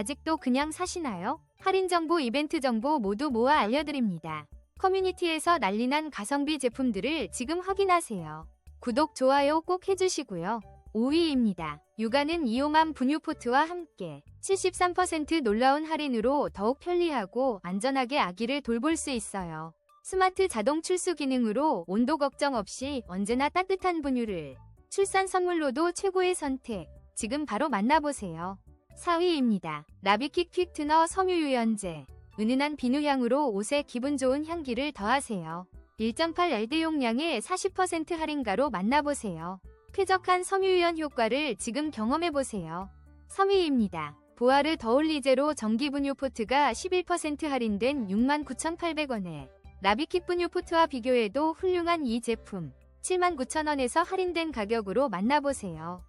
아직도 그냥 사시나요? 할인 정보, 이벤트 정보 모두 모아 알려드립니다. 커뮤니티에서 난리난 가성비 제품들을 지금 확인하세요. 구독, 좋아요 꼭 해주시고요. 5위입니다. 육아는 이용한 분유포트와 함께 73% 놀라운 할인으로 더욱 편리하고 안전하게 아기를 돌볼 수 있어요. 스마트 자동 출수 기능으로 온도 걱정 없이 언제나 따뜻한 분유를 출산 선물로도 최고의 선택. 지금 바로 만나보세요. 4위입니다. 라비킥 퀵트너 섬유유연제. 은은한 비누향으로 옷에 기분 좋은 향기를 더하세요. 1.8LD 용량의 40% 할인가로 만나보세요. 쾌적한 섬유유연 효과를 지금 경험해보세요. 3위입니다. 보아르 더올리제로 전기분유 포트가 11% 할인된 69,800원에 라비킥 분유 포트와 비교해도 훌륭한 이 제품 79,000원에서 할인된 가격으로 만나보세요.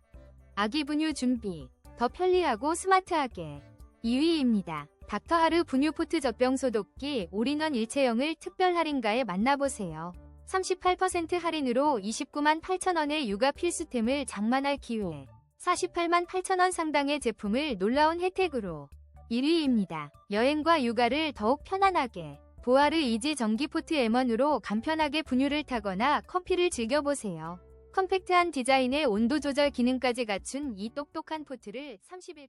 아기 분유 준비 더 편리하고 스마트하게 2위입니다. 닥터하르 분유 포트 젖병 소독기 올인원 일체형을 특별 할인가에 만나보세요. 38% 할인으로 29만 8천원의 육아 필수템을 장만할 기회 48만 8천원 상당의 제품을 놀라운 혜택으로 1위입니다. 여행과 육아를 더욱 편안하게 보아르 이지 전기포트 M1으로 간편하게 분유를 타거나 커피를 즐겨보세요. 컴팩트한 디자인의 온도 조절 기능까지 갖춘 이 똑똑한 포트를 31%